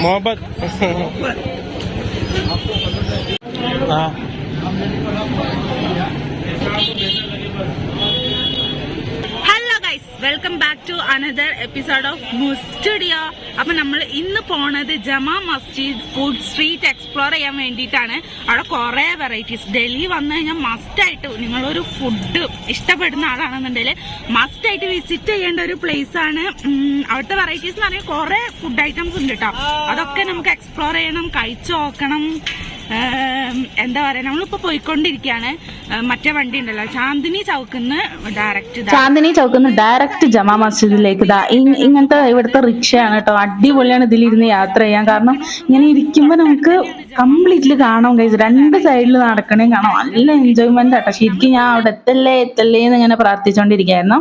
મોહબ્બત હા welcome back to another episode of moose studio അപ്പൊ നമ്മൾ ഇന്ന് പോണത് Jama Masjid food street explore ചെയ്യാൻ വേണ്ടിയിട്ടാണ്. അവിടെ കുറെ വെറൈറ്റീസ് ഡൽഹി വന്നു കഴിഞ്ഞാൽ മസ്റ്റ് ആയിട്ട് നിങ്ങളൊരു ഫുഡ് ഇഷ്ടപ്പെടുന്ന ആളാണെന്നുണ്ടെങ്കിൽ മസ്റ്റ് ആയിട്ട് വിസിറ്റ് ചെയ്യേണ്ട ഒരു പ്ലേസ് ആണ്. അവിടുത്തെ വെറൈറ്റീസ് എന്ന് പറഞ്ഞാൽ കുറെ ഫുഡ് ഐറ്റംസ് ഉണ്ട് കേട്ടോ അതൊക്കെ നമുക്ക് എക്സ്പ്ലോർ ചെയ്യണം കഴിച്ചു നോക്കണം. എന്താ പറയാ നമ്മളിപ്പോ പോയിക്കൊണ്ടിരിക്കുകയാണ്. മറ്റേ വണ്ടി ഉണ്ടല്ലോ ചാന്ദിനി ചൗക്കിന്ന് ഡയറക്റ്റ് ചാന്ദിനി ചൗക്കിന്ന് ഡയറക്റ്റ് ജമാ മസ്ജിദിലേക്ക് ഇതാ. ഇങ്ങനത്തെ ഇവിടുത്തെ റിക്ഷയാണ് കേട്ടോ. അടിപൊളിയാണ് ഇതിലിരുന്ന് യാത്ര ചെയ്യാൻ. കാരണം ഇങ്ങനെ ഇരിക്കുമ്പോൾ നമുക്ക് കംപ്ലീറ്റ്ലി കാണാം കഴിച്ചു രണ്ട് സൈഡിൽ നടക്കണേ കാണാം. നല്ല എൻജോയ്മെന്റ് ആട്ടോ. ശരിക്കും ഞാൻ അവിടെ എത്തല്ലേ എത്തല്ലേ എന്ന് ഇങ്ങനെ പ്രാർത്ഥിച്ചുകൊണ്ടിരിക്കുകയായിരുന്നു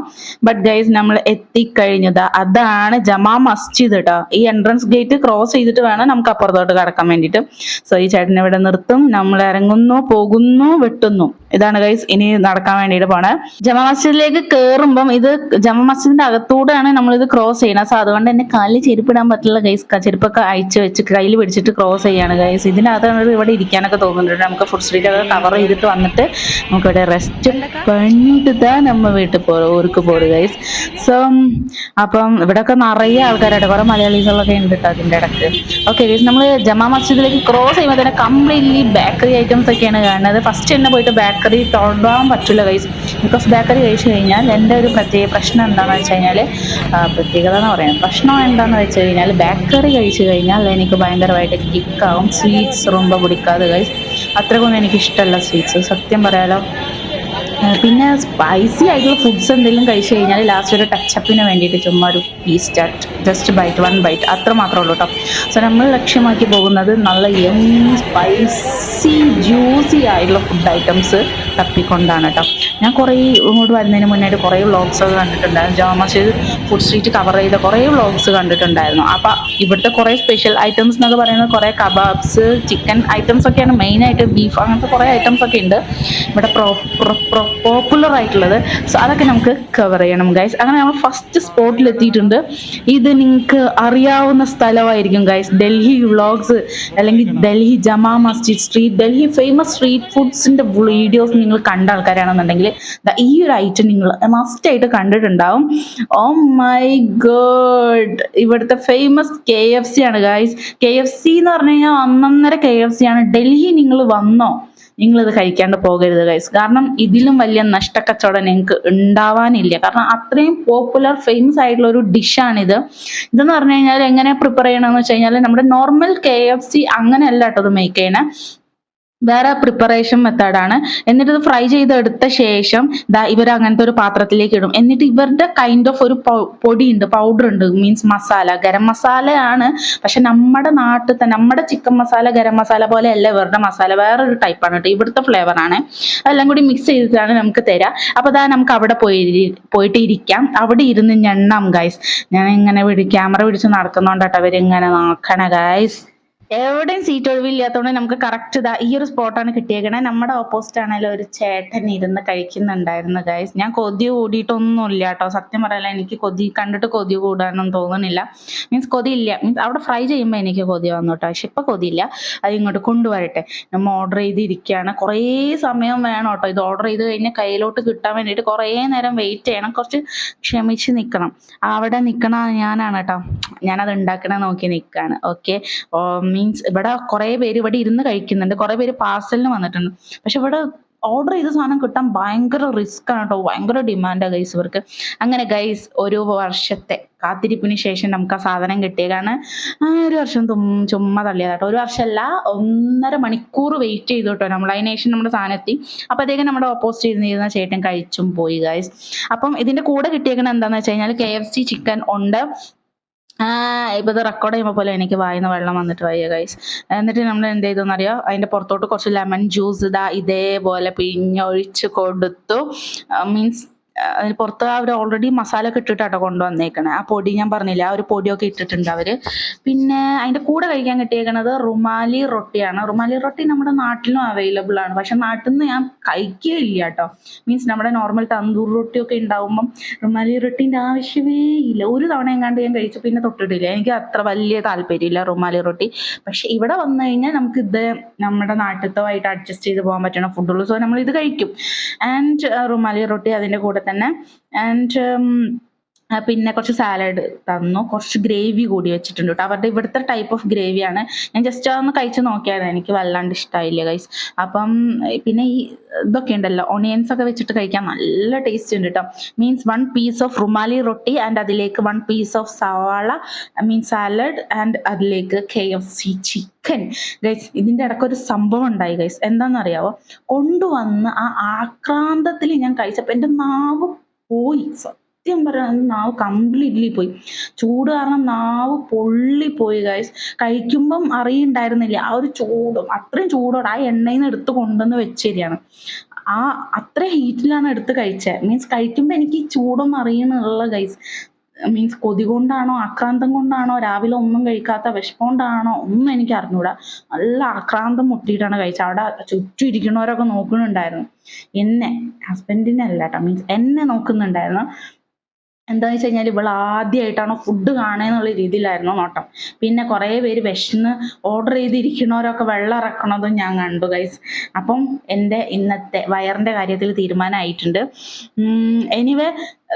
ബട്ട് ഗൈസ് നമ്മൾ എത്തിക്കഴിഞ്ഞത്. അതാണ് ജമാ മസ്ജിദ് കേട്ടോ ഈ എൻട്രൻസ് ഗേറ്റ് ക്രോസ് ചെയ്തിട്ട് വേണം നമുക്ക് അപ്പുറത്തോട്ട് കടക്കാൻ വേണ്ടിയിട്ട്. സോ ഈ ചേട്ടൻ ഇവിടെ നിർത്തും. നമ്മൾ ഇറങ്ങുന്നു പോകുന്നു വെട്ടുന്നു. ഇതാണ് ഗൈസ് ഇനി നടക്കാൻ വേണ്ടിയിട്ട് പോണേ. ജമ മസ്ജിദിലേക്ക് കയറുമ്പം ഇത് ജമ മസ്ജിദിന്റെ അകത്തൂടെയാണ് നമ്മൾ ഇത് ക്രോസ് ചെയ്യണം. സോ അതുകൊണ്ട് തന്നെ കാലിൽ ചെരുപ്പിടാൻ പറ്റില്ല ഗൈസ് ചെരുപ്പൊക്കെ അയച്ചു വെച്ച് കയ്യിൽ പിടിച്ചിട്ട് ക്രോസ് ചെയ്യാണ് ഗൈസ് ഇതിനകത്താണ് ഇവിടെ ഇരിക്കാനൊക്കെ തോന്നുന്നുണ്ട്. നമുക്ക് ഫുഡ് സ്ട്രീറ്റ് ഒക്കെ കവർ ചെയ്തിട്ട് വന്നിട്ട് നമുക്ക് ഇവിടെ റെസ്റ്റ് പണ്ടുതാ നമ്മ വീട്ടിൽ പോ ഊർക്ക് പോറ് ഗൈസ് സോ അപ്പം ഇവിടെയൊക്കെ നിറയെ ആൾക്കാരായിട്ട് കുറെ മലയാളികളൊക്കെ ഉണ്ട് കേട്ടോ അതിന്റെ ഇടയ്ക്ക് ഓക്കെ ഗൈസ് നമ്മൾ ജമാ മസ്ജിദിലേക്ക് ക്രോസ് ചെയ്യുമ്പോൾ തന്നെ കംപ്ലീറ്റ്ലി ബേക്കറി ഐറ്റംസ് ഒക്കെയാണ് കാണുന്നത്. ഫസ്റ്റ് തന്നെ പോയിട്ട് ബേക്കറി ബേക്കറി തൊടാൻ പറ്റില്ല ഗൈസ് ബിക്കോസ് ബേക്കറി കഴിച്ചു കഴിഞ്ഞാൽ എന്റെ ഒരു പ്രത്യേക പ്രശ്നം എന്താണെന്ന് വെച്ച് കഴിഞ്ഞാൽ പ്രത്യേകത എന്ന് പറയാം. പ്രശ്നം എന്താണെന്ന് വെച്ച് കഴിഞ്ഞാൽ ബേക്കറി കഴിച്ചു കഴിഞ്ഞാൽ എനിക്ക് ഭയങ്കരമായിട്ട് കിക്കാവും സ്വീറ്റ്സ് റുമ്പ പിടിക്കാതെ ഗൈസ് അത്രക്കൊന്നും എനിക്കിഷ്ടമല്ല സ്വീറ്റ്സ് സത്യം പറയാലോ. പിന്നെ സ്പൈസി ആയിട്ടുള്ള ഫുഡ്സ് എന്തെങ്കിലും കഴിച്ചു കഴിഞ്ഞാൽ ലാസ്റ്റ് ഒരു ടച്ചപ്പിന് വേണ്ടിയിട്ട് ചുമ്മാ ഒരു piece chaat just bite one bite അത്ര മാത്രമേ ഉള്ളൂ കേട്ടോ സോ നമ്മൾ ലക്ഷ്യമാക്കി പോകുന്നത് നല്ല യങ് സ്പൈസി ജ്യൂസി ആയിട്ടുള്ള ഫുഡ് ഐറ്റംസ് തപ്പിക്കൊണ്ടാണ് കേട്ടോ. ഞാൻ കുറേ ഇങ്ങോട്ട് വരുന്നതിന് മുന്നായിട്ട് കുറേ വ്ളോഗ്സ് ഒക്കെ കണ്ടിട്ടുണ്ടായിരുന്നു. Jama Masjid food street cover ചെയ്ത കുറേ വ്ളോഗ്സ് കണ്ടിട്ടുണ്ടായിരുന്നു. അപ്പം ഇവിടുത്തെ കുറേ സ്പെഷ്യൽ ഐറ്റംസ് എന്നൊക്കെ പറയുന്നത് കുറേ കബാബ്സ് ചിക്കൻ ഐറ്റംസ് ഒക്കെയാണ്. മെയിനായിട്ട് ബീഫ് അങ്ങനത്തെ കുറേ ഐറ്റംസ് ഒക്കെ ഉണ്ട്. ഇവിടെ പോപ്പുലർ ആയിട്ടുള്ളത്. സോ അതൊക്കെ നമുക്ക് കവർ ചെയ്യണം ഗൈസ് അങ്ങനെ നമ്മൾ ഫസ്റ്റ് സ്പോട്ടിൽ എത്തിയിട്ടുണ്ട്. ഇത് നിങ്ങൾക്ക് അറിയാവുന്ന സ്ഥലമായിരിക്കും ഗൈസ് ഡൽഹി വ്ളോഗ്സ് അല്ലെങ്കിൽ Delhi Jama Masjid street Delhi famous street ഫുഡ്സിന്റെ videos നിങ്ങൾ കണ്ട ആൾക്കാരാണെന്നുണ്ടെങ്കിൽ ഈ ഒരു ഐറ്റം നിങ്ങൾ മസ്റ്റ് ആയിട്ട് കണ്ടിട്ടുണ്ടാവും. ഓ മൈ ഗോഡ് ഇവിടുത്തെ ഫേമസ് കെ എഫ് സി ആണ് ഗായ്സ് കെ എഫ് സി എന്ന് പറഞ്ഞു കഴിഞ്ഞാൽ ഒന്നൊന്നര കെ എഫ് സി ആണ്. ഡൽഹി നിങ്ങൾ വന്നോ? നിങ്ങൾ ഇത് കഴിക്കാണ്ട് പോകരുത് ഗൈസ് കാരണം ഇതിലും വലിയ നഷ്ടക്കച്ചവടം നിങ്ങൾക്ക് ഉണ്ടാവാനില്ല. കാരണം അത്രയും പോപ്പുലർ ഫേമസ് ആയിട്ടുള്ള ഒരു ഡിഷാണിത് ഇതെന്ന് പറഞ്ഞു കഴിഞ്ഞാൽ എങ്ങനെ പ്രിപ്പയർ ചെയ്യണമെന്ന് വെച്ച് കഴിഞ്ഞാൽ നമ്മുടെ നോർമൽ കെ എഫ് സി അങ്ങനെയല്ല കേട്ടോ ഇത് മേക്ക് ചെയ്യണേ. വേറെ പ്രിപ്പറേഷൻ മെത്തേഡാണ് എന്നിട്ട് ഇത് ഫ്രൈ ചെയ്തെടുത്ത ശേഷം ദാ ഇവർ അങ്ങനത്തെ ഒരു പാത്രത്തിലേക്ക് ഇടും. എന്നിട്ട് ഇവരുടെ കൈൻഡ് ഓഫ് ഒരു പൊടി ഉണ്ട് പൗഡർ ഉണ്ട് മീൻസ് മസാല ഗരം മസാലയാണ് പക്ഷെ നമ്മുടെ നാട്ടിൽ തന്നെ നമ്മുടെ ചിക്കൻ മസാല ഗരം മസാല പോലെ അല്ല ഇവരുടെ മസാല വേറൊരു ടൈപ്പാണ് കേട്ടോ ഇവിടുത്തെ ഫ്ലേവർ ആണ്. അതെല്ലാം കൂടി മിക്സ് ചെയ്തിട്ടാണ് നമുക്ക് തരാം. അപ്പൊ ദാ നമുക്ക് അവിടെ പോയി പോയിട്ട് ഇരിക്കാം. അവിടെ ഇരുന്ന് ഞെണ്ണാം ഗൈസ് ഞാൻ ഇങ്ങനെ ക്യാമറ പിടിച്ച് നടക്കുന്നോണ്ടാട്ടോ അവരിങ്ങനെ നോക്കണ ഗൈസ് എവിടെയും സീറ്റ് ഒഴിവില്ലാത്തതുകൊണ്ട് നമുക്ക് കറക്റ്റ് ഇതാ ഈ ഒരു സ്പോട്ടാണ് കിട്ടിയേക്കണേ. നമ്മുടെ ഓപ്പോസിറ്റ് ആണെങ്കിലും ഒരു ചേട്ടൻ ഇരുന്ന് കഴിക്കുന്നുണ്ടായിരുന്നു ഗൈസ് ഞാൻ കൊതി കൂടിയിട്ടൊന്നും ഇല്ല കേട്ടോ. സത്യം പറയാൻ എനിക്ക് കൊതി കണ്ടിട്ട് കൊതി കൂടാനൊന്നും തോന്നുന്നില്ല. മീൻസ് കൊതി ഇല്ല മീൻസ് അവിടെ ഫ്രൈ ചെയ്യുമ്പോൾ എനിക്ക് കൊതി വന്നു കേട്ടോ. പക്ഷെ ഇപ്പം കൊതിയില്ല. അത് ഇങ്ങോട്ട് കൊണ്ടുവരട്ടെ. നമ്മൾ ഓർഡർ ചെയ്തിരിക്കുകയാണ്. കുറേ സമയം വേണം കേട്ടോ. ഇത് ഓർഡർ ചെയ്ത് കഴിഞ്ഞാൽ കയ്യിലോട്ട് കിട്ടാൻ വേണ്ടിയിട്ട് കുറേ നേരം വെയിറ്റ് ചെയ്യണം. കുറച്ച് ക്ഷമിച്ച് നിൽക്കണം അവിടെ നിൽക്കണ ഞാനാണ് കേട്ടോ. ഞാനത് ഉണ്ടാക്കണ നോക്കി നിൽക്കുകയാണ് ഓക്കെ മീൻസ് ഇവിടെ കുറേ പേര് ഇവിടെ ഇരുന്ന് കഴിക്കുന്നുണ്ട്. കുറേ പേര് പാർസലിന് വന്നിട്ടുണ്ട്. പക്ഷെ ഇവിടെ ഓർഡർ ചെയ്ത സാധനം കിട്ടാൻ ഭയങ്കര റിസ്ക് ആണ് കേട്ടോ. ഭയങ്കര ഡിമാൻഡാണ് ഗൈസ് ഇവർക്ക്. അങ്ങനെ ഗൈസ് ഒരു വർഷത്തെ കാത്തിരിപ്പിന് ശേഷം നമുക്ക് ആ സാധനം കിട്ടിയതാണ് ഒരു വർഷം ചുമ്മാ തള്ളിയതാ കേട്ടോ. ഒരു വർഷമല്ല ഒന്നര മണിക്കൂർ വെയിറ്റ് ചെയ്തു കേട്ടോ. നമ്മൾ അതിന് ശേഷം നമ്മുടെ സാധനം എത്തി. അപ്പോഴത്തേക്കും നമ്മുടെ ഓപ്പോസിറ്റ് ഇരുന്നിരുന്ന ചേട്ടൻ കഴിച്ചും പോയി ഗൈസ് അപ്പം ഇതിന്റെ കൂടെ കിട്ടിയേക്കണ എന്താന്ന് വെച്ച് കഴിഞ്ഞാൽ കെ എഫ് സി ചിക്കൻ ഉണ്ട്. ആ ഇപ്പൊ ഇത് റെക്കോർഡ് ചെയ്യുമ്പോൾ പോലെ എനിക്ക് വായിന്ന് വെള്ളം വന്നിട്ട് വയ്യ ഗൈസ് എന്നിട്ട് നമ്മൾ എന്ത് അറിയോ അതിന്റെ പുറത്തോട്ട് കുറച്ച് ലെമൺ ജ്യൂസ് ഇതാ ഇതേപോലെ പിഴിഞ്ഞൊഴിച്ച് കൊടുത്തു. മീൻസ് അതിന് പുറത്ത് അവർ ഓൾറെഡി മസാല ഒക്കെ ഇട്ടിട്ടാട്ടോ കൊണ്ടുവന്നേക്കണേ. ആ പൊടി ഞാൻ പറഞ്ഞില്ല ആ ഒരു പൊടിയൊക്കെ ഇട്ടിട്ടുണ്ട് അവർ. പിന്നെ അതിന്റെ കൂടെ കഴിക്കാൻ കിട്ടിയേക്കണത് റുമാലി റൊട്ടിയാണ്. റുമാലി റൊട്ടി നമ്മുടെ നാട്ടിലും അവൈലബിൾ ആണ്. പക്ഷെ നാട്ടിൽ നിന്ന് ഞാൻ കഴിക്കുകയില്ല കേട്ടോ മീൻസ് നമ്മുടെ നോർമൽ തന്തൂർ റൊട്ടിയൊക്കെ ഉണ്ടാവുമ്പം റുമാലി റൊട്ടിന്റെ ആവശ്യമേ ഇല്ല. ഒരു തവണ എങ്ങാണ്ട് ഞാൻ കഴിച്ചു പിന്നെ തൊട്ടിട്ടില്ല. എനിക്ക് അത്ര വലിയ താല്പര്യമില്ല റുമാലി റൊട്ടി. പക്ഷെ ഇവിടെ വന്നു കഴിഞ്ഞാൽ നമുക്ക് ഇത് നമ്മുടെ നാട്ടിലത്തുമായിട്ട് അഡ്ജസ്റ്റ് ചെയ്ത് പോകാൻ പറ്റണ ഫുഡുള്ളൂ സോ നമ്മൾ ഇത് കഴിക്കും. ആൻഡ് റുമാലി റൊട്ടി അതിന്റെ കൂടെ തന്നെ ആൻഡ് പിന്നെ കുറച്ച് സാലഡ് തന്നു. കുറച്ച് ഗ്രേവി കൂടി വെച്ചിട്ടുണ്ട് കേട്ടോ അവരുടെ ഇവിടുത്തെ ടൈപ്പ് ഓഫ് ഗ്രേവിയാണ് ഞാൻ ജസ്റ്റ് അതൊന്ന് കഴിച്ച് നോക്കിയായിരുന്നു. എനിക്ക് വല്ലാണ്ട് ഇഷ്ടമായില്ല ഗൈസ് അപ്പം പിന്നെ ഈ ഇതൊക്കെ ഉണ്ടല്ലോ. ഒണിയൻസ് ഒക്കെ വെച്ചിട്ട് കഴിക്കാൻ നല്ല ടേസ്റ്റ് ഉണ്ട് കേട്ടോ means one piece of rumali roti and അതിലേക്ക് വൺ പീസ് ഓഫ് സവാള മീൻസ് സാലഡ് ആൻഡ് അതിലേക്ക് K F C chicken guys ഇതിന്റെ ഇടയ്ക്ക് ഒരു സംഭവം ഉണ്ടായി ഗൈസ് എന്താണെന്നറിയാവോ? കൊണ്ടുവന്ന് ആ ആക്രാന്തത്തിൽ ഞാൻ കഴിച്ചപ്പോൾ എന്റെ നാവ് പോയി സത്യം പറയാൻ നാവ് കംപ്ലീറ്റ്ലി പോയി. ചൂട് കാരണം നാവ് പൊള്ളിപ്പോയി ഗൈസ് കഴിക്കുമ്പം അറിയുണ്ടായിരുന്നില്ല. ആ ഒരു ചൂടും അത്രയും ചൂടോടെ ആ എണ്ണയിൽ നിന്ന് എടുത്ത് കൊണ്ടുവന്ന് വെച്ചരിയാണ്. ആ അത്ര ഹീറ്റിലാണ് എടുത്ത് കഴിച്ചത് മീൻസ് കഴിക്കുമ്പോൾ എനിക്ക് ചൂടൊന്നും അറിയണുള്ള ഗൈസ് മീൻസ് കൊതി കൊണ്ടാണോ ആക്രാന്തം കൊണ്ടാണോ രാവിലെ ഒന്നും കഴിക്കാത്ത വിശപ്പുകൊണ്ടാണോ ഒന്നും എനിക്ക് അറിഞ്ഞൂടാ. നല്ല ആക്രാന്തം മുട്ടിയിട്ടാണ് കഴിച്ചത് അവിടെ ചുറ്റും ഇരിക്കുന്നവരൊക്കെ നോക്കുന്നുണ്ടായിരുന്നു എന്നെ ഹസ്ബൻഡിനെ അല്ല കേട്ടോ മീൻസ് എന്നെ നോക്കുന്നുണ്ടായിരുന്നു. എന്താന്ന് വെച്ച് കഴിഞ്ഞാൽ ഇവൾ ആദ്യമായിട്ടാണ് ഫുഡ് കാണുന്നുള്ള രീതിയിലായിരുന്നു നോട്ടം. പിന്നെ കുറേ പേര് വിശന്ന് ഓർഡർ ചെയ്തിരിക്കണവരൊക്കെ വെള്ളം ഇറക്കണതും ഞാൻ കണ്ടു ഗൈസ് അപ്പം എന്റെ ഇന്നത്തെ വയറിന്റെ കാര്യത്തിൽ തീരുമാനമായിട്ടുണ്ട്. എനിവേ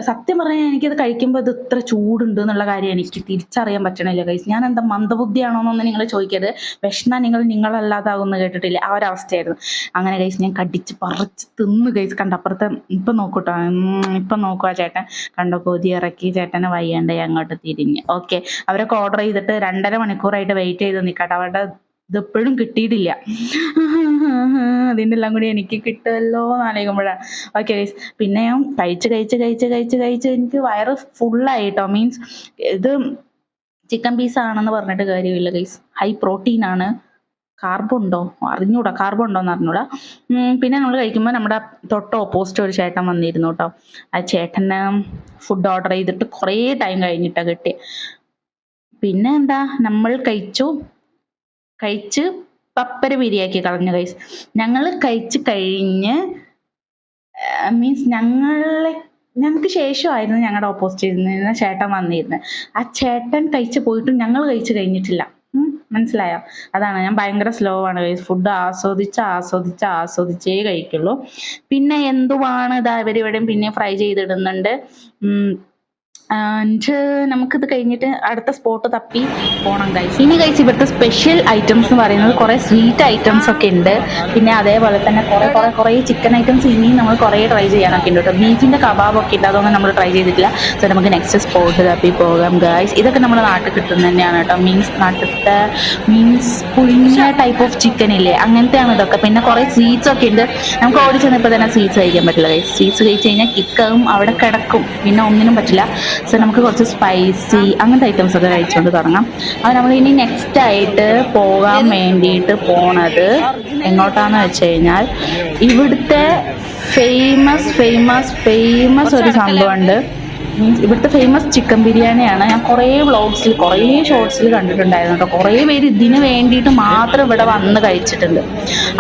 സത്യം പറഞ്ഞാൽ എനിക്കത് കഴിക്കുമ്പോൾ ഇത് ഇത്ര ചൂടുണ്ട് എന്നുള്ള കാര്യം എനിക്ക് തിരിച്ചറിയാൻ പറ്റണില്ല കൈസ് ഞാൻ എന്താ മന്ദബുദ്ധിയാണോ എന്നൊന്ന് നിങ്ങൾ ചോദിക്കരുത്. വിഷണ നിങ്ങൾ നിങ്ങളല്ലാതാകുമെന്ന് കേട്ടിട്ടില്ല? ആ ഒരു അവസ്ഥയായിരുന്നു അങ്ങനെ കഴിച്ച് ഞാൻ കടിച്ച് പറിച്ച് തിന്ന് കൈസ് കണ്ട അപ്പുറത്തെ ഇപ്പം നോക്കൂട്ടോ. ഇപ്പം നോക്കുക ചേട്ടൻ. കണ്ടോ കൊതി ഇറക്കി ചേട്ടനെ വയ്യാണ്ടായി അങ്ങോട്ട് തിരിഞ്ഞ്. ഓക്കെ അവരൊക്കെ ഓർഡർ ചെയ്തിട്ട് രണ്ടര മണിക്കൂറായിട്ട് വെയിറ്റ് ചെയ്ത് നിൽക്കട്ടെ അവരുടെ ഇതിപ്പോഴും കിട്ടിയിട്ടില്ല. അതിന്റെ എല്ലാം കൂടി എനിക്ക് കിട്ടുമല്ലോ എന്ന് ആലോചിക്കുമ്പോഴാണ്. ഓക്കെ പിന്നെ ഞാൻ കഴിച്ച് കഴിച്ച് കഴിച്ച് കഴിച്ച് കഴിച്ച് എനിക്ക് വയറ് ഫുള്ളായി കേട്ടോ മീൻസ് ഇത് ചിക്കൻ പീസ് ആണെന്ന് പറഞ്ഞിട്ട് കാര്യമില്ല ഗൈസ് ഹൈ പ്രോട്ടീൻ ആണ്. കാർബൺ ഉണ്ടോ? അറിഞ്ഞൂടാ. കാർബൺ ഉണ്ടോ എന്ന് അറിഞ്ഞൂടാ. പിന്നെ നമ്മൾ കഴിക്കുമ്പോൾ നമ്മുടെ തൊട്ട് ഓപ്പോസിറ്റ് ഒരു ചേട്ടൻ വന്നിരുന്നു കേട്ടോ ആ ചേട്ടന് ഫുഡ് ഓർഡർ ചെയ്തിട്ട് കുറേ ടൈം കഴിഞ്ഞിട്ടാണ് കിട്ടി പിന്നെ എന്താ? നമ്മൾ കഴിച്ചു. കഴിച്ച് പപ്പര ബിരിയാക്കി കളഞ്ഞു കൈസ് ഞങ്ങൾ കഴിച്ച് കഴിഞ്ഞ് മീൻസ് ഞങ്ങളെ ഞങ്ങൾക്ക് ശേഷമായിരുന്നു ഞങ്ങളുടെ ഓപ്പോസിറ്റ് ഇരുന്ന ചേട്ടൻ വന്നിരുന്നത്. ആ ചേട്ടൻ കഴിച്ച് പോയിട്ടും ഞങ്ങൾ കഴിച്ച് കഴിഞ്ഞിട്ടില്ല. മനസ്സിലായോ? അതാണ് ഞാൻ ഭയങ്കര സ്ലോ ആണ് ഫുഡ് ആസ്വദിച്ച് ആസ്വദിച്ച് ആസ്വദിച്ചേ കഴിക്കുള്ളൂ. പിന്നെ എന്തുവാണ് ഇതാ ഇവരിവിടെയും പിന്നെ ഫ്രൈ ചെയ്തിടുന്നുണ്ട്? ആൻഡ് നമുക്കിത് കഴിഞ്ഞിട്ട് അടുത്ത സ്പോട്ട് തപ്പി പോണം ഗൈസ് ഇനി ഗൈസ് ഇവിടുത്തെ സ്പെഷ്യൽ ഐറ്റംസ് എന്ന് പറയുന്നത് കുറേ സ്വീറ്റ് ഐറ്റംസ് ഒക്കെ ഉണ്ട്. പിന്നെ അതേപോലെ തന്നെ കുറേ കുറേ കുറേ ചിക്കൻ ഐറ്റംസ് ഇനിയും നമ്മൾ കുറേ ട്രൈ ചെയ്യാനൊക്കെ ഉണ്ട് കേട്ടോ. കബാബ് ഒക്കെ ഉണ്ട് അതൊന്നും നമ്മൾ ട്രൈ ചെയ്തിട്ടില്ല. സോ നമുക്ക് നെക്സ്റ്റ് സ്പോട്ട് തപ്പി പോകാം ഗൈസ് ഇതൊക്കെ നമ്മൾ നാട്ടിൽ കിട്ടുന്നത് തന്നെയാണ് കേട്ടോ. മീൻസ് നാട്ടിലത്തെ മീൻസ് പുഴുങ്ങിയ ടൈപ്പ് ഓഫ് ചിക്കൻ ഇല്ലേ? അങ്ങനത്തെയാണ് ഇതൊക്കെ. പിന്നെ കുറേ സ്വീറ്റ്സ് ഒക്കെ ഉണ്ട്. നമുക്ക് ഓടി ചെന്നപ്പോൾ തന്നെ സ്വീറ്റ്സ് കഴിക്കാൻ പറ്റില്ല ഗൈസ് സ്വീറ്റ്സ് കഴിച്ച് കഴിഞ്ഞാൽ കിക്കാവും അവിടെ കിടക്കും. പിന്നെ ഒന്നിനും പറ്റില്ല. സോ നമുക്ക് കുറച്ച് സ്പൈസി അങ്ങനത്തെ ഐറ്റംസ് ഒക്കെ കഴിച്ചുകൊണ്ട് തുടങ്ങാം. അപ്പോൾ നമ്മൾ ഇനി നെക്സ്റ്റ് ആയിട്ട് പോകാൻ വേണ്ടിയിട്ട് പോണത് എങ്ങോട്ടാന്ന് വെച്ച് കഴിഞ്ഞാൽ ഇവിടുത്തെ ഫേമസ് ഫേമസ് ഫേമസ് ഒരു സംഭവമുണ്ട് മീൻസ് ഇവിടുത്തെ ഫേമസ് ചിക്കൻ ബിരിയാണിയാണ്. ഞാൻ കുറേ വ്ളോഗ്സിൽ കുറേ ഷോർട്സിൽ കണ്ടിട്ടുണ്ടായിരുന്നു കേട്ടോ. കുറേ പേര് ഇതിന് വേണ്ടിയിട്ട് മാത്രം ഇവിടെ വന്ന് കഴിച്ചിട്ടുണ്ട്.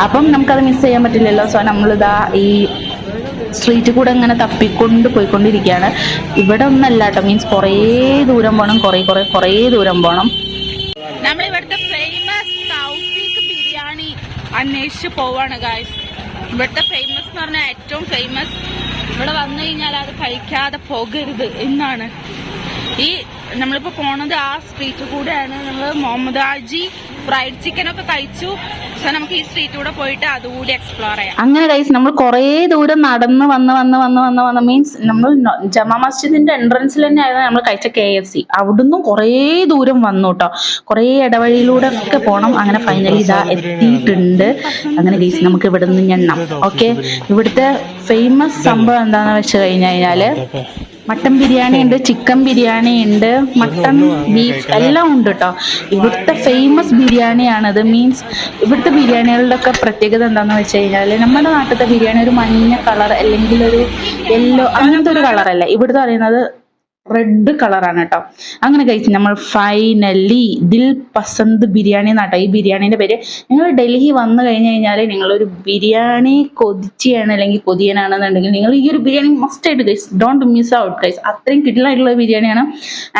അപ്പം നമുക്കത് മിസ് ചെയ്യാൻ പറ്റില്ലല്ലോ. സോ നമ്മളിതാ ഈ സ്ട്രീറ്റിൽ കൂടെ ഇങ്ങനെ തപ്പിക്കൊണ്ട് പോയിക്കൊണ്ടിരിക്കുകയാണ്. ഇവിടെ ഒന്നല്ല കേട്ടോ മീൻസ് കുറേ ദൂരം പോകണം കുറേ കുറേ കുറേ ദൂരം പോകണം നമ്മൾ ഇവിടുത്തെ ഫേമസ് തൗഫീഖ് ബിരിയാണി അന്വേഷിച്ച് പോവാണ് ഗായ്സ് ഇവിടുത്തെ ഫേമസ് എന്ന് പറഞ്ഞാൽ ഏറ്റവും ഫേമസ് ഇവിടെ വന്നു കഴിഞ്ഞാൽ അത് കഴിക്കാതെ പോകരുത് എന്നാണ്. ഈ നമ്മളിപ്പോ പോണത് ആ സ്ട്രീറ്റ് കൂടെയാണ്. നമ്മൾ മുഹമ്മദ് ആജി ഫ്രൈഡ് ചിക്കൻ ഒക്കെ കഴിച്ചു. സോ നമുക്ക് ഈ സ്ട്രീറ്റ് കൂടെ പോയിട്ട് അതുകൂടി എക്സ്പ്ലോർ ചെയ്യാം. അങ്ങനെ ഗൈസ് നമ്മൾ കുറേ ദൂരം നടന്ന് വന്ന് വന്ന് വന്ന് വന്ന് വന്ന് മീൻസ് നമ്മൾ ജമാ മസ്ജിദിന്റെ എൻട്രൻസിൽ തന്നെയായിരുന്നു നമ്മൾ കഴിച്ച കെ എഫ് സി അവിടുന്ന് കുറേ ദൂരം വന്നു കേട്ടോ കുറേ ഇടവഴിയിലൂടെ ഒക്കെ പോകണം അങ്ങനെ ഫൈനലി ഇതാ എത്തിയിട്ടുണ്ട്. അങ്ങനെ ഗൈസ് നമുക്ക് ഇവിടെ നിന്ന് ഞെണ്ണാം ഓക്കെ ഇവിടുത്തെ ഫേമസ് സംഭവം എന്താണെന്ന് വെച്ച് കഴിഞ്ഞു കഴിഞ്ഞാൽ മട്ടൻ ബിരിയാണി ഉണ്ട് ചിക്കൻ ബിരിയാണി ഉണ്ട് മട്ടൺ ബീഫ് എല്ലാം ഉണ്ട് കേട്ടോ ഇവിടുത്തെ ഫേമസ് ബിരിയാണിയാണത്. മീൻസ് ഇവിടുത്തെ ബിരിയാണികളുടെ ഒക്കെ പ്രത്യേകത എന്താണെന്ന് വെച്ച് കഴിഞ്ഞാൽ നമ്മുടെ നാട്ടിലത്തെ ബിരിയാണി ഒരു മഞ്ഞ കളർ അല്ലെങ്കിൽ ഒരു യെല്ലോ അങ്ങനത്തെ ഒരു കളറല്ല ഇവിടുത്തെ പറയുന്നത് റെഡ് കളറാണ് കേട്ടോ. അങ്ങനെ കഴിച്ച് നമ്മൾ ഫൈനലി ദിൽ പസന്ത് ബിരിയാണി എന്നാട്ടോ ഈ ബിരിയാണീന്റെ പേര് നിങ്ങൾ ഡൽഹി വന്നു കഴിഞ്ഞ് കഴിഞ്ഞാൽ നിങ്ങളൊരു ബിരിയാണി കൊതിച്ചിയാണ് അല്ലെങ്കിൽ കൊതിയനാണെന്നുണ്ടെങ്കിൽ നിങ്ങൾ ഈ ഒരു ബിരിയാണി മസ്റ്റ് ആയിട്ട് കഴിച്ച് ഡോണ്ട് മിസ് ഔട്ട് കഴിച്ച് അത്രയും കിട്ടിലായിട്ടുള്ള ബിരിയാണിയാണ്.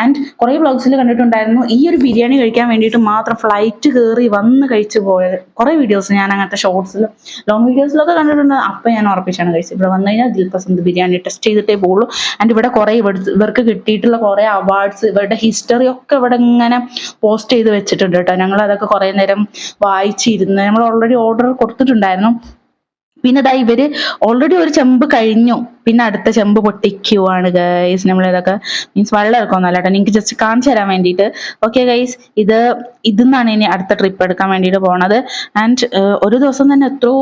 ആൻഡ് കുറേ ബ്ലോഗ്സിൽ കണ്ടിട്ടുണ്ടായിരുന്നു ഈ ഒരു ബിരിയാണി കഴിക്കാൻ വേണ്ടിയിട്ട് മാത്രം ഫ്ലൈറ്റ് കയറി വന്ന് കഴിച്ചു പോയത്. കുറേ വീഡിയോസ് ഞാൻ അങ്ങനത്തെ ഷോർട്സിൽ ലോങ് വീഡിയോസിലൊക്കെ കണ്ടിട്ടുണ്ട്. അപ്പം ഞാൻ ഉറപ്പിച്ചാണ് കഴിച്ചത് ഇവിടെ വന്നു കഴിഞ്ഞാൽ ദിൽ പസന്ത് ബിരിയാണി ടെസ്റ്റ് ചെയ്തിട്ടേ പോകുള്ളൂ ആൻഡ് ഇവിടെ കുറേ ഇവർക്ക് കിട്ടിയിട്ടുള്ള കുറെ അവാർഡ്സ് ഇവരുടെ ഹിസ്റ്ററി ഒക്കെ ഇവിടെ ഇങ്ങനെ പോസ്റ്റ് ചെയ്ത് വെച്ചിട്ടുണ്ട് കേട്ടോ. ഞങ്ങൾ അതൊക്കെ കുറെ നേരം വായിച്ചിരുന്നു. നമ്മൾ ഓൾറെഡി ഓർഡർ കൊടുത്തിട്ടുണ്ടായിരുന്നു. പിന്നെ ദാ ഇവർ ഓൾറെഡി ഒരു ചെമ്പ് കഴിഞ്ഞു. പിന്നെ അടുത്ത ചെമ്പ് പൊട്ടിക്കുവാണ് ഗൈസ് നമ്മൾ ഇതൊക്കെ മീൻസ് വെള്ളം എടുക്കൊന്നല്ല കേട്ടോ നിങ്ങൾക്ക് ജസ്റ്റ് കാണിച്ചു തരാൻ വേണ്ടിയിട്ട്. ഓക്കെ ഗൈസ് ഇത് ഇതെന്നാണ് ഇനി അടുത്ത ട്രിപ്പ് എടുക്കാൻ വേണ്ടിയിട്ട് പോണത്. ആൻഡ് ഒരു ദിവസം തന്നെ എത്രയോ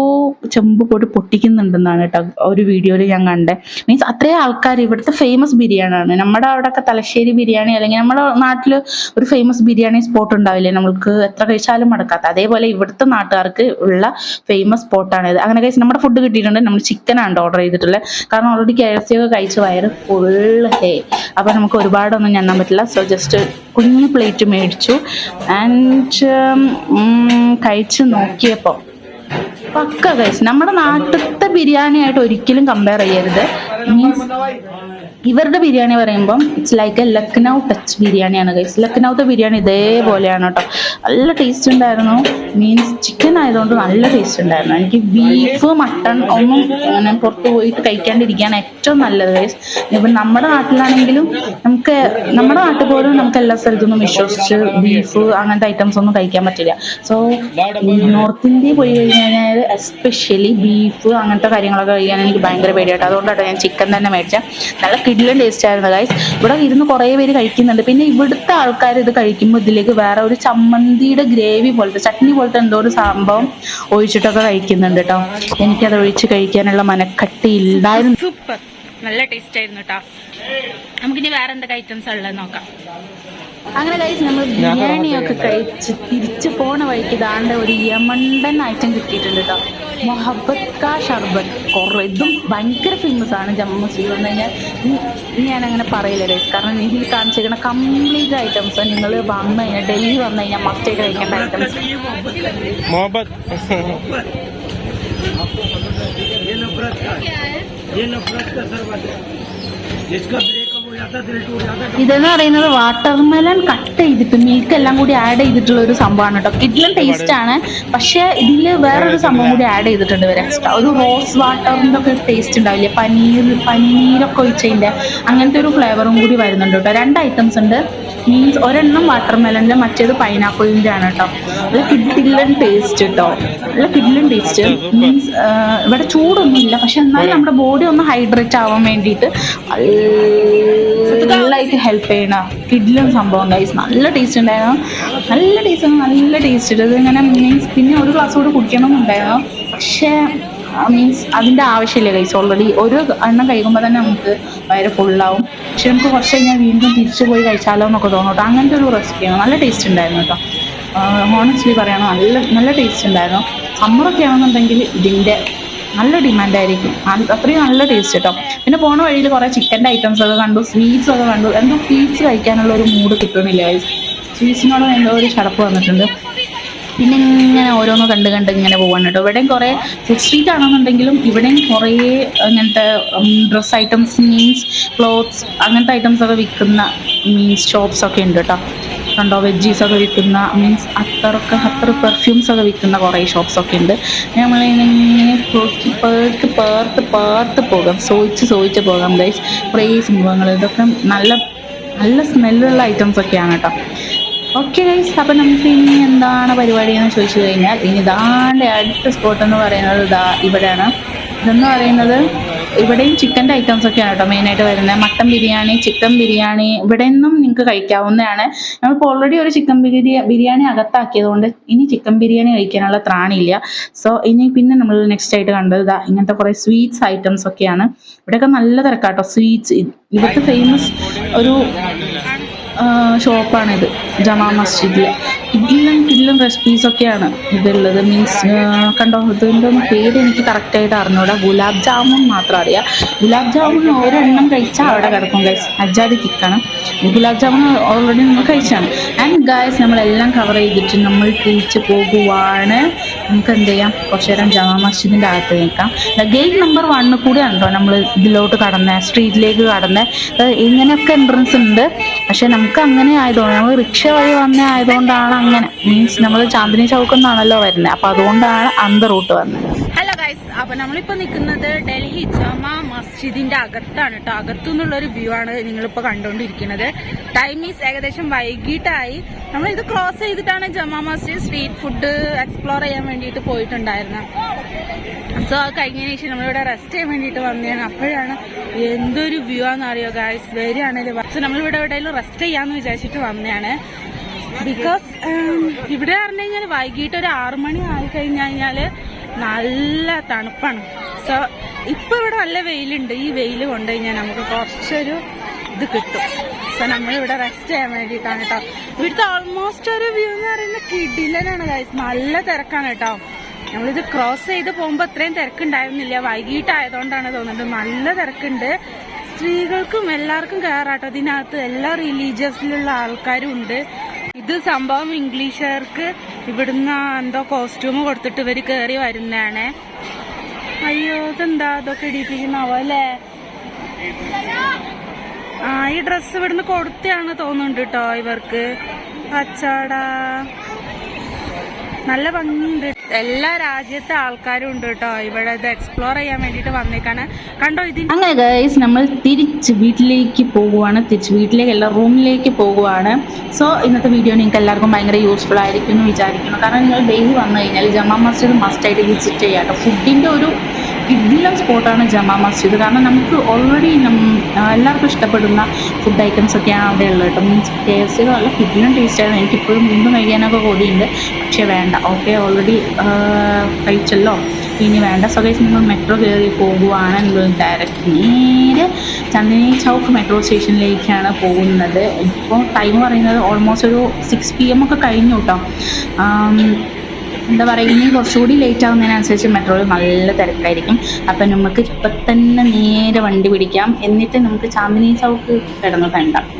ചെമ്പ് പൊടി പൊട്ടിക്കുന്നുണ്ടെന്നാണ് കേട്ടോ ഒരു വീഡിയോയിൽ ഞാൻ കണ്ടത് മീൻസ് അത്രയും ആൾക്കാർ ഇവിടുത്തെ ഫേമസ് ബിരിയാണി ആണ് നമ്മുടെ അവിടെയൊക്കെ തലശ്ശേരി ബിരിയാണി അല്ലെങ്കിൽ നമ്മുടെ നാട്ടിൽ ഒരു ഫേമസ് ബിരിയാണി സ്പോട്ട് ഉണ്ടാവില്ലേ? നമ്മൾക്ക് എത്ര കഴിച്ചാലും മടക്കാത്ത. അതേപോലെ ഇവിടുത്തെ നാട്ടുകാർക്ക് ഉള്ള ഫേമസ് സ്പോട്ടാണ് ഇത് അങ്ങനെ കഴിച്ച് നമ്മുടെ ഫുഡ് കിട്ടിയിട്ടുണ്ട്. നമ്മൾ ചിക്കനാണ് ഓർഡർ ചെയ്തിട്ടുള്ളത് കാരണം ഓൾറെഡി കെ എഫ് സി ഒക്കെ കഴിച്ച് വയറ് ഫുൾ ഹേ. അപ്പോൾ നമുക്ക് ഒരുപാടൊന്നും ഞണ്ണാൻ പറ്റില്ല. സോ ജസ്റ്റ് കുഞ്ഞു പ്ലേറ്റ് മേടിച്ചു. ആൻഡ് കഴിച്ച് നോക്കിയപ്പോൾ പക്ക കഴിച്ച് നമ്മുടെ നാട്ടിലത്തെ ബിരിയാണി ആയിട്ട് ഒരിക്കലും കമ്പയർ ചെയ്യരുത്. മീൻസ് ഇവരുടെ ബിരിയാണി പറയുമ്പം it's like a Lucknow touch ബിരിയാണിയാണ് കഴിച്ചത് ലക്നൗത്തെ ബിരിയാണി ഇതേപോലെയാണ് കേട്ടോ നല്ല ടേസ്റ്റ് ഉണ്ടായിരുന്നു. മീൻസ് ചിക്കൻ ആയതുകൊണ്ട് നല്ല ടേസ്റ്റ് ഉണ്ടായിരുന്നു. എനിക്ക് ബീഫ് മട്ടൺ ഒന്നും അങ്ങനെ പുറത്ത് പോയിട്ട് കഴിക്കാണ്ടിരിക്കുകയാണ് ഏറ്റവും നല്ലത് ഗൈസ് ഇപ്പം നമ്മുടെ നാട്ടിലാണെങ്കിലും നമുക്ക് നമ്മുടെ നാട്ടിൽ പോലും നമുക്ക് എല്ലാ സ്ഥലത്തൊന്നും വിശ്വസിച്ച് ബീഫ് അങ്ങനത്തെ ഐറ്റംസ് ഒന്നും കഴിക്കാൻ പറ്റില്ല. സോ നോർത്ത് ഇന്ത്യ പോയി കഴിഞ്ഞ് കഴിഞ്ഞാൽ എസ്പെഷ്യലി ബീഫ് അങ്ങനത്തെ കാര്യങ്ങളൊക്കെ കഴിക്കാൻ എനിക്ക് ഭയങ്കര പേടിയായിട്ട് അതുകൊണ്ടാണ് ഞാൻ ചിക്കൻ തന്നെ മേടിച്ചത് നല്ല കിഡിലും ടേസ്റ്റ് ആയിരുന്നു ഗൈസ് ഇവിടെ ഇരുന്ന് കുറേ പേര് കഴിക്കുന്നുണ്ട്. പിന്നെ ഇവിടുത്തെ ആൾക്കാർ ഇത് കഴിക്കുമ്പോൾ ഇതിലേക്ക് വേറെ ഒരു ചമ്മന്തിയുടെ ഗ്രേവി പോലത്തെ ചട്നി പോലത്തെ എന്തോ ഒരു സംഭവം ഒഴിച്ചിട്ടൊക്കെ കഴിക്കുന്നുണ്ട് കേട്ടോ എനിക്കത് ഒഴിച്ച് കഴിക്കാനുള്ള മനക്കട്ടി ഇല്ലായിരുന്നു. സൂപ്പർ നല്ല ടേസ്റ്റ് ആയിരുന്നു കേട്ടോ നമുക്കിനി വേറെ എന്തൊക്കെ ഐറ്റംസ് ഉള്ളത് നോക്കാം. അങ്ങനെ കഴിച്ച് നമ്മൾ ബിരിയാണി ഒക്കെ കഴിച്ച് തിരിച്ചു പോണ വഴിക്ക് ഇതാണ്ട് ഒരു യമണ്ടൻ ഐറ്റം കിട്ടിയിട്ടുണ്ട് കേട്ടോ മൊഹബത്ത് കാ ഷർബത്ത് കുറേ ഇതും ഭയങ്കര ഫേമസ് ആണ് ജമ്മു മസ്ജിദ് വന്നു കഴിഞ്ഞാൽ ഇനി ഇനി ഞാൻ അങ്ങനെ പറയില്ല ഗൈസ് കാരണം ഇതിൽ കാണിച്ചിരിക്കുന്ന കംപ്ലീറ്റ് ഐറ്റംസ് നിങ്ങൾ വന്നു കഴിഞ്ഞാൽ ഡൽഹി വന്നു കഴിഞ്ഞാൽ മസ്റ്റ് ആയിട്ട് കഴിക്കേണ്ട ഐറ്റംസ് मोहब्बत ये नफरत का है ये नफरत का शरबत है जिसका ഇതെന്ന് പറയുന്നത് വാട്ടർമെലൺ കട്ട് ചെയ്തിട്ട് മിൽക്ക് എല്ലാം കൂടി ആഡ് ചെയ്തിട്ടുള്ള ഒരു സംഭവമാണ് കേട്ടോ. കിഡ്ലൻ ടേസ്റ്റ് ആണ്. പക്ഷേ ഇതിൽ വേറൊരു സംഭവം കൂടി ആഡ് ചെയ്തിട്ടുണ്ട് വരെ എക്സ്ട്രാ ഒരു റോസ് വാട്ടറിന്റെ ഒക്കെ ടേസ്റ്റ് ഉണ്ടാവില്ലേ? പനീർ പനീരൊക്കെ ഒഴിച്ചതിന്റെ അങ്ങനത്തെ ഒരു ഫ്ലേവറും കൂടി വരുന്നുണ്ട് കേട്ടോ. രണ്ട് ഐറ്റംസ് ഉണ്ട്. മീൻസ് ഒരെണ്ണം വാട്ടർമെലന്റെ മറ്റേത് പൈനാപ്പിളിന്റെ ആണ് കേട്ടോ. അത് കിഡ്ലൻ ടേസ്റ്റ് കേട്ടോ. നല്ല കിഡ്ലൻ ടേസ്റ്റ് മീൻസ് ഇവിടെ ചൂടൊന്നുമില്ല. പക്ഷെ എന്നാലും നമ്മുടെ ബോഡി ഒന്ന് ഹൈഡ്രേറ്റ് ആവാൻ വേണ്ടിയിട്ട് ഹെൽപ്പ് ചെയ്യണ കിഡ്ലും സംഭവം ഗൈസ് നല്ല ടേസ്റ്റ് ഉണ്ടായിരുന്നു. നല്ല ടേസ്റ്റ് നല്ല ടേസ്റ്റ് ഇത് ഇങ്ങനെ മീൻസ് പിന്നെ ഒരു ഗ്ലാസ് കൂടെ കുടിക്കണമെന്നുണ്ടായിരുന്നു. പക്ഷേ മീൻസ് അതിന്റെ ആവശ്യമില്ല കൈസ് ഓൾറെഡി ഒരു എണ്ണം കഴിക്കുമ്പോൾ തന്നെ നമുക്ക് വയറ് ഫുള്ളാവും പക്ഷെ നമുക്ക് കുറച്ച് കഴിഞ്ഞാൽ വീണ്ടും തിരിച്ചു പോയി കഴിച്ചാലോ എന്നൊക്കെ തോന്നും അങ്ങനത്തെ ഒരു റെസിപ്പിയാണ് നല്ല ടേസ്റ്റ് ഉണ്ടായിരുന്നു കേട്ടോ. ഹോണസ്റ്റ്ലി പറയണം നല്ല നല്ല ടേസ്റ്റ് ഉണ്ടായിരുന്നു. സമ്മറൊക്കെ ആണെന്നുണ്ടെങ്കിൽ ഇതിന്റെ നല്ല ഡിമാൻഡ് ആയിരിക്കും അത് അത്രയും നല്ല ടേസ്റ്റ് കേട്ടോ പിന്നെ പോണ വഴിയിൽ കുറേ ചിക്കന്റെ ഐറ്റംസ് ഒക്കെ കണ്ടു സ്വീറ്റ്സ് ഒക്കെ കണ്ടു. എന്തോ സ്വീറ്റ്സ് കഴിക്കാനുള്ള ഒരു മൂഡ് കിട്ടുന്നില്ല സ്വീറ്റ്സിനോട് എന്തോ ഒരു ചടപ്പ് വന്നിട്ടുണ്ട്. പിന്നെ ഇങ്ങനെ ഓരോന്ന് കണ്ട് കണ്ട് ഇങ്ങനെ പോവാണ് കേട്ടോ ഇവിടെയും കുറേ ഫുഡ് സ്ട്രീറ്റ് ആണെന്നുണ്ടെങ്കിലും ഇവിടെയും കുറേ അങ്ങനത്തെ ഡ്രസ് ഐറ്റംസ് മീൻസ് ക്ലോത്ത്സ് അങ്ങനത്തെ ഐറ്റംസ് ഒക്കെ വിൽക്കുന്ന മീൻസ് ഷോപ്സ് ഒക്കെ ഉണ്ട് കേട്ടോ കണ്ടോ? വെജീസ് ഒക്കെ വിൽക്കുന്ന മീൻസ് അത്തറൊക്കെ അത്ര പെർഫ്യൂംസ് ഒക്കെ വിൽക്കുന്ന കുറേ ഷോപ്സ് ഒക്കെ ഉണ്ട്. നമ്മളിങ്ങനെ പോക്കി പേർക്ക് പേർത്ത് പേർത്ത് പോകാം. സോയിച്ച് സോയിച്ച് പോകാം ഗൈസ് കുറേ സംഭവങ്ങൾ. ഇതൊക്കെ നല്ല നല്ല സ്മെല്ലുള്ള ഐറ്റംസ് ഒക്കെയാണ് കേട്ടോ. ഓക്കെ ഗൈസ് അപ്പം നമുക്ക് ഇനി എന്താണ് പരിപാടി എന്ന് ചോദിച്ചു കഴിഞ്ഞാൽ ഇനി ഇതാണ്ട് അടുത്ത സ്പോട്ട് എന്ന് പറയുന്നത് ഇതാ ഇവിടെയാണ്. ഇതെന്ന് പറയുന്നത് ഇവിടെയും ചിക്കന്റെ ഐറ്റംസ് ഒക്കെയാണ് കേട്ടോ മെയിനായിട്ട് വരുന്നത്. മട്ടൻ ബിരിയാണി ചിക്കൻ ബിരിയാണി ഇവിടെ നിന്നും നിങ്ങൾക്ക് കഴിക്കാവുന്നതാണ്. നമ്മളിപ്പോൾ ഓൾറെഡി ഒരു ചിക്കൻ ബിരിയാണി അകത്താക്കിയതുകൊണ്ട് ഇനി ചിക്കൻ ബിരിയാണി കഴിക്കാനുള്ള ത്രാണിയില്ല. സോ ഇനി പിന്നെ നമ്മൾ നെക്സ്റ്റ് ആയിട്ട് കണ്ടത് ഇതാ ഇങ്ങനത്തെ കുറേ സ്വീറ്റ്സ് ഐറ്റംസ് ഒക്കെയാണ്. ഇവിടെയൊക്കെ നല്ല തിരക്കാട്ടോ സ്വീറ്റ്സ് ഇവിടുത്തെ ഫേമസ് ഒരു ഷോപ്പാണിത്. ജമാ മസ്ജിദിൽ ഇതിലും കിഡിലും റെസിപ്പീസൊക്കെയാണ് ഇതുള്ളത്. മീൻസ് കണ്ടോ? ഇതിന്റെ പേര് എനിക്ക് കറക്റ്റായിട്ട് അറിഞ്ഞൂടാ. ഗുലാബ് ജാമുൻ മാത്രം അറിയാം. ഗുലാബ് ജാമുൻ ഒരെണ്ണം കഴിച്ചാൽ അവിടെ കിടക്കും ഗൈസ് അജാതി കിക്കണം. ഗുലാബ് ജാമുൻ ഓൾറെഡി നമ്മൾ കഴിച്ചാണ്. ആൻഡ് ഗായസ് നമ്മളെല്ലാം കവർ ചെയ്തിട്ട് നമ്മൾ തിരിച്ച് പോകുവാണ്. നമുക്ക് എന്ത് ചെയ്യാം കുറച്ച് നേരം ജമാ മസ്ജിദിന്റെ അകത്ത് നിൽക്കാം. ഗേറ്റ് നമ്പർ വണ്ണിൽ കൂടെ കേട്ടോ നമ്മൾ ഇതിലോട്ട് കടന്ന സ്ട്രീറ്റിലേക്ക് കടന്ന. ഇങ്ങനെയൊക്കെ എൻട്രൻസ് ഉണ്ട്. പക്ഷെ നമുക്ക് അങ്ങനെ ആയതുകൊണ്ട് നമ്മൾ റിക്ഷ വഴി വന്ന ആയതുകൊണ്ടാണ് അങ്ങനെ. മീൻസ് നമ്മൾ ചാന്ദിനി ചൗക്കെന്നാണല്ലോ വരുന്നത് അപ്പോൾ അതുകൊണ്ടാണ് അന്ത റൂട്ട് വന്നത് ഹലോ അപ്പൊ നമ്മളിപ്പോ നിൽക്കുന്നത് ഡൽഹി ജമാ മസ്ജിദിന്റെ അകത്താണ് കേട്ടോ അകത്തു നിന്നുള്ളൊരു വ്യൂ ആണ് നിങ്ങളിപ്പോ കണ്ടുകൊണ്ടിരിക്കുന്നത് ടൈം ഈസ് ഏകദേശം വൈകിട്ടായി. നമ്മൾ ഇത് ക്രോസ് ചെയ്തിട്ടാണ് Jama Masjid street food explore ചെയ്യാൻ വേണ്ടിയിട്ട് പോയിട്ടുണ്ടായിരുന്നു. സോ അത് കഴിഞ്ഞതിന് ശേഷം നമ്മളിവിടെ റെസ്റ്റ് ചെയ്യാൻ വേണ്ടിയിട്ട് വന്നതാണ്. അപ്പോഴാണ് എന്തൊരു വ്യൂ ആണെന്ന് അറിയോ ഗായ്സ് വരികയാണെങ്കിൽ സോ നമ്മളിവിടെ എവിടെയെങ്കിലും റെസ്റ്റ് ചെയ്യാന്ന് വിചാരിച്ചിട്ട് വന്നതാണ്. ബിക്കോസ് ഇവിടെ പറഞ്ഞു കഴിഞ്ഞാൽ വൈകിട്ട് ഒരു ആറു മണി ആയി കഴിഞ്ഞു കഴിഞ്ഞാൽ നല്ല തണുപ്പാണ്. സോ ഇപ്പൊ ഇവിടെ നല്ല വെയിലുണ്ട്. ഈ വെയിൽ കൊണ്ടു കഴിഞ്ഞാൽ നമുക്ക് കുറച്ചൊരു ഇത് കിട്ടും. സോ നമ്മളിവിടെ റെസ്റ്റ് ചെയ്യാൻ വേണ്ടിയിട്ടാണ് കേട്ടോ ഇവിടുത്തെ ഓൾമോസ്റ്റ് ഒരു വ്യൂ എന്ന് പറയുന്നത് കിടിലനാണ് ഗൈസ് നല്ല തിരക്കാണ് കേട്ടോ നമ്മളിത് ക്രോസ് ചെയ്ത് പോകുമ്പോൾ അത്രയും തിരക്കുണ്ടായിരുന്നില്ല. വൈകിട്ടായതുകൊണ്ടാണ് തോന്നുന്നത്. നല്ല തിരക്കുണ്ട്. സ്ത്രീകൾക്കും എല്ലാവർക്കും കയറാട്ടോ ഇതിനകത്ത്. എല്ലാ റിലീജിയസിലുള്ള ആൾക്കാരും ഉണ്ട്. ഇത് സംഭവം ഇംഗ്ലീഷുകാർക്ക് ഇവിടുന്ന് എന്തോ കോസ്റ്റ്യൂം കൊടുത്തിട്ട് ഇവർ കയറി വരുന്നതാണ്. അയ്യോ ഇതെന്താ? ഇതൊക്കെ ഇടിപ്പിക്കുന്നാവോ അല്ലേ? ആ ഈ ഡ്രസ് ഇവിടുന്ന് കൊടുത്തയാണ് തോന്നുന്നുണ്ട് കേട്ടോ ഇവർക്ക്. അച്ചാടാ നല്ല ഭംഗിയുണ്ട്. എല്ലാ രാജ്യത്തെ ആൾക്കാരും ഉണ്ട് കേട്ടോ. ഇവിടെ ഇത് എക്സ്പ്ലോർ ചെയ്യാൻ വേണ്ടിയിട്ട് വന്നേക്കാണ്. കണ്ടോ ഇതിന് അങ്ങനെ ഗൈസ് നമ്മൾ തിരിച്ച് വീട്ടിലേക്ക് പോകുവാണ് തിരിച്ച് വീട്ടിലേക്ക് എല്ലാ റൂമിലേക്ക് പോകുവാണ് സോ ഇന്നത്തെ വീഡിയോ നിങ്ങൾക്ക് എല്ലാവർക്കും ഭയങ്കര യൂസ്ഫുൾ ആയിരിക്കും എന്ന് വിചാരിക്കുന്നു. കാരണം നിങ്ങൾ ഡെയിലി വന്നു കഴിഞ്ഞാൽ ജമാ മസ്ജിദ് മസ്റ്റ് ആയിട്ട് വിസിറ്റ് ചെയ്യാം. കേട്ടോ ഫുഡിന്റെ ഒരു കിഡിലം സ്പോട്ടാണ് ജമാ മസ്ജിദ്. കാരണം നമുക്ക് ഓൾറെഡി എല്ലാവർക്കും ഇഷ്ടപ്പെടുന്ന ഫുഡ് ഐറ്റംസ് ഒക്കെയാണ് അവിടെ ഉള്ളത് കേട്ടോ. മീൻസ് കെ എഫ് സിയിലും നല്ല കിഡിലും ടേസ്റ്റായിരുന്നു എനിക്കിപ്പോഴും വീണ്ടും കഴിക്കാനൊക്കെ കൂടിയുണ്ട് പക്ഷേ വേണ്ട ഓക്കെ ഓൾറെഡി കഴിച്ചല്ലോ. ഇനി വേണ്ട. സോ നിങ്ങൾ മെട്രോ കയറി പോകുവാണ്. നിങ്ങൾ ഡയറക്റ്റ് നേരെ ചന്ദിനി ചൗക്ക് മെട്രോ സ്റ്റേഷനിലേക്കാണ് പോകുന്നത്. ഇപ്പോൾ ടൈം പറയുന്നത് ഓൾമോസ്റ്റ് ഒരു സിക്സ് പി എം ഒക്കെ കഴിഞ്ഞു കേട്ടോ. എന്താ പറയുക ഇനി കുറച്ചുകൂടി ലേറ്റ് ആവുന്നതിനനുസരിച്ച് മെട്രോയിൽ നല്ല തിരക്കായിരിക്കും. അപ്പം നമുക്ക് ഇപ്പം തന്നെ നേരെ വണ്ടി പിടിക്കാം. എന്നിട്ട് നമുക്ക് ചാന്ദിനി ചൗക്ക് കിടന്ന്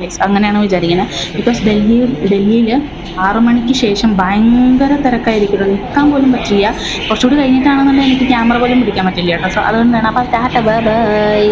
Yes, അങ്ങനെയാണ് വിചാരിക്കുന്നത്. ബിക്കോസ് ഡൽഹി ഡൽഹിയിൽ ആറു മണിക്ക് ശേഷം ഭയങ്കര തിരക്കായിരിക്കും. നിൽക്കാൻ പോലും പറ്റില്ല. കുറച്ചുകൂടി കഴിഞ്ഞിട്ടാണെന്നുണ്ടെങ്കിൽ എനിക്ക് ക്യാമറ പോലും പിടിക്കാൻ പറ്റില്ല കേട്ടോ. സോ അതുകൊണ്ടാണ് അപ്പോൾ ടാറ്റ ബൈ.